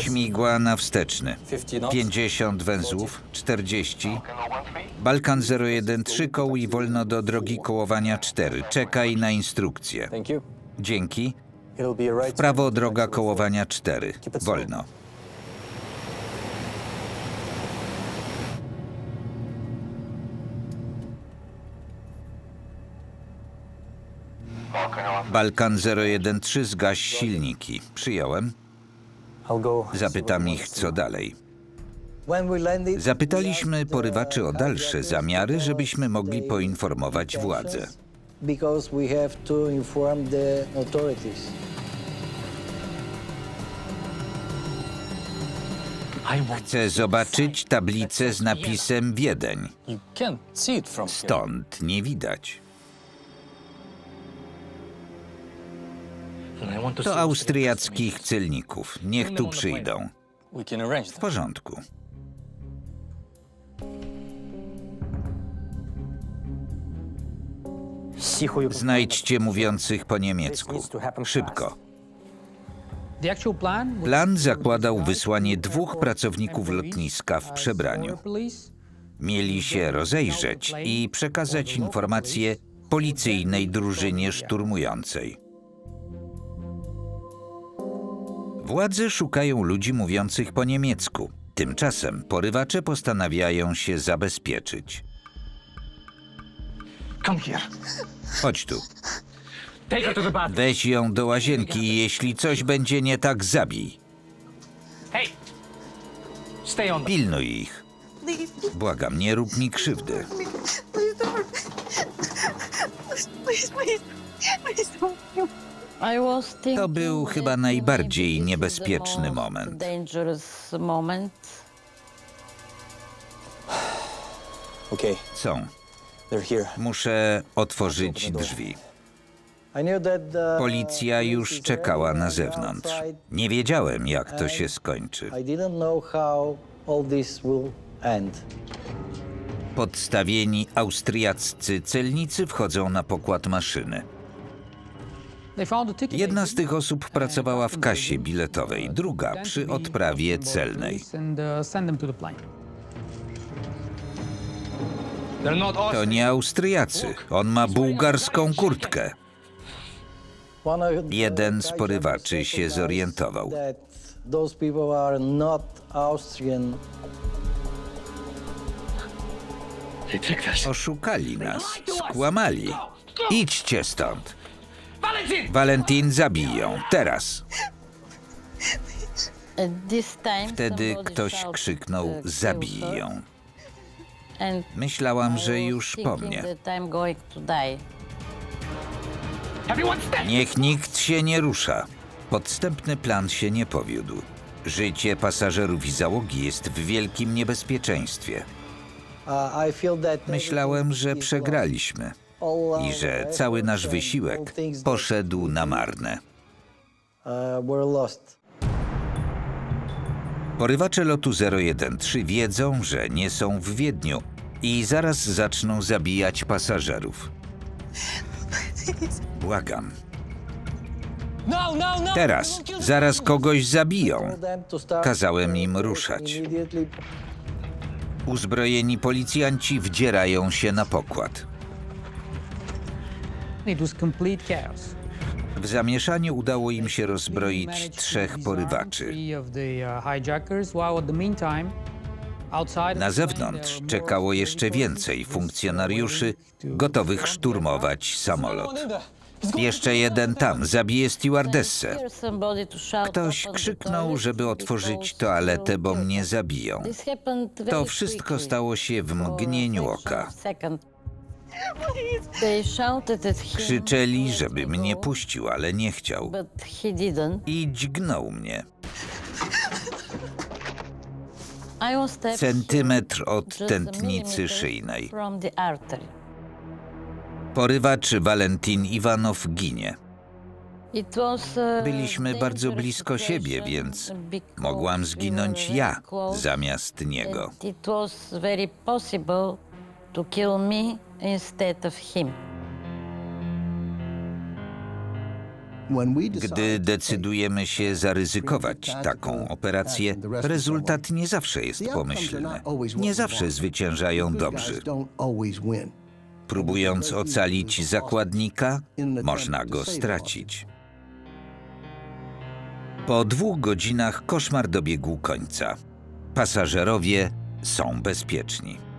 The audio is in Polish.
Śmigła na wsteczny. 50 knots. 50 węzłów, 40. Balkan 013 koł i wolno do drogi kołowania 4. Czekaj na instrukcję. Dzięki. Right. Prawo droga kołowania 4. Wolno. Balkan 013 zgaś silniki. Przyjąłem. Zapytam ich, co dalej. Zapytaliśmy porywaczy o dalsze zamiary, żebyśmy mogli poinformować władze. Chcę zobaczyć tablicę z napisem Wiedeń. Stąd nie widać. To austriackich celników. Niech tu przyjdą. W porządku. Znajdźcie mówiących po niemiecku. Szybko. Plan zakładał wysłanie dwóch pracowników lotniska w przebraniu. Mieli się rozejrzeć i przekazać informacje policyjnej drużynie szturmującej. Władze szukają ludzi mówiących po niemiecku. Tymczasem porywacze postanawiają się zabezpieczyć. Come here. Chodź tu. Take her to the bathroom. Weź ją do łazienki i jeśli coś będzie nie tak, zabij. Hey! Stay on the... Pilnuj ich. Błagam, nie rób mi krzywdy. Please don't. Please, please, please don't. To był chyba najbardziej niebezpieczny moment. Są. Muszę otworzyć drzwi. The Policja już czekała na zewnątrz. Nie wiedziałem, jak to się skończy. Podstawieni austriaccy celnicy wchodzą na pokład maszyny. Jedna z tych osób pracowała w kasie biletowej, druga przy odprawie celnej. uh, to nie Austriacy. On ma bułgarską kurtkę. Jeden z porywaczy się zorientował. Oszukali nas, skłamali. Idźcie stąd. Valentin! Valentin zabij ją. Teraz. Wtedy ktoś krzyknął uh, zabij ją. Myślałam, że już po mnie. Niech nikt się nie rusza. Podstępny plan się nie powiódł. Życie pasażerów i załogi jest w wielkim niebezpieczeństwie. Uh, Myślałem, że przegraliśmy i że cały nasz wysiłek poszedł na marne. uh. Porywacze lotu 013 wiedzą, że nie są w Wiedniu i zaraz zaczną zabijać pasażerów. Błagam. Teraz, zaraz kogoś zabiją. Kazałem im ruszać. Uzbrojeni policjanci wdzierają się na pokład. It was complete chaos. W zamieszaniu udało im się rozbroić trzech porywaczy. uh, Na zewnątrz czekało jeszcze security więcej funkcjonariuszy gotowych szturmować samolot. Jeszcze jeden tam zabije stewardessę. Ktoś krzyknął, żeby otworzyć toaletę, bo mnie zabiją. To wszystko stało się w mgnieniu oka. Krzyczeli, żeby mnie puścił, ale nie chciał. But he didn't. I dźgnął mnie. I was steps Centymetr od tętnicy szyjnej. From the artery. Porywacz Valentin Iwanow ginie. It was, Byliśmy bardzo blisko siebie, więc mogłam zginąć ja zamiast niego. To kill me instead of him. Gdy decydujemy się zaryzykować taką operację, rezultat nie zawsze jest pomyślny. Nie zawsze zwyciężają dobrzy. Próbując ocalić zakładnika, można go stracić. Po dwóch godzinach koszmar dobiegł końca. Pasażerowie są bezpieczni.